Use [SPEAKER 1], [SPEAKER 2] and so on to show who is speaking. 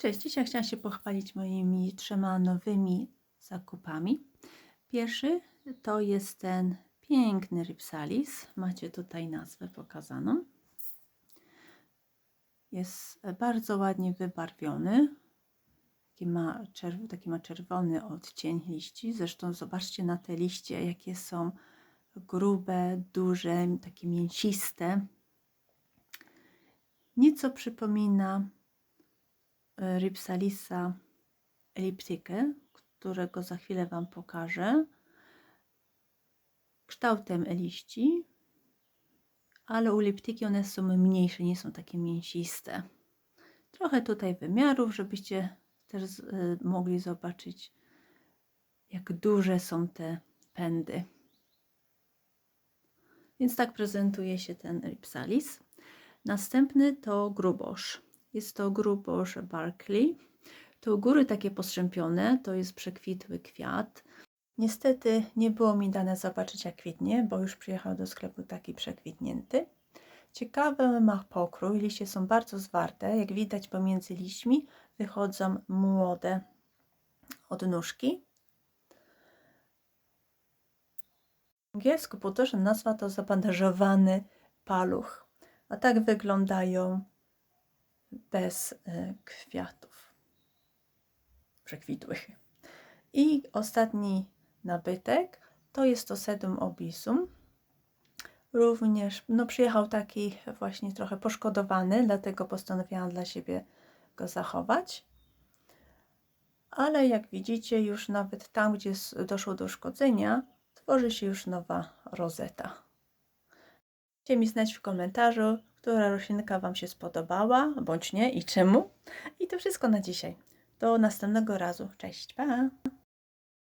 [SPEAKER 1] Cześć, dzisiaj chciałam się pochwalić moimi trzema nowymi zakupami. Pierwszy to jest ten piękny Ripsalis. Macie tutaj nazwę pokazaną. Jest bardzo ładnie wybarwiony. Taki ma, czerw- taki ma czerwony odcień liści. Zresztą zobaczcie na te liście, jakie są grube, duże, takie mięsiste. Nieco przypomina Ripsalisa elliptykę, którego za chwilę Wam pokażę. Kształtem liści, ale u elliptyki one są mniejsze, nie są takie mięsiste. Trochę tutaj wymiarów, żebyście też e, mogli zobaczyć, jak duże są te pędy. Więc tak prezentuje się ten Ripsalis. Następny to grubosz. Jest to grubosz Barkley. To u góry takie postrzępione, to jest przekwitły kwiat. Niestety nie było mi dane zobaczyć jak kwitnie, bo już przyjechał do sklepu taki przekwitnięty. Ciekawy ma pokrój, liście są bardzo zwarte. Jak widać pomiędzy liśćmi wychodzą młode odnóżki. W angielsku podróżna nazwa to zabandażowany paluch. A tak wyglądają bez e, kwiatów przekwitłych. I ostatni nabytek to jest to sedum obisum. Również no, przyjechał taki właśnie trochę poszkodowany, dlatego postanowiłam dla siebie go zachować. Ale jak widzicie, już nawet tam, gdzie doszło do uszkodzenia, tworzy się już nowa rozeta. Dajcie mi znać w komentarzu, która roślinka Wam się spodobała, bądź nie i czemu. I to wszystko na dzisiaj. Do następnego razu. Cześć, pa!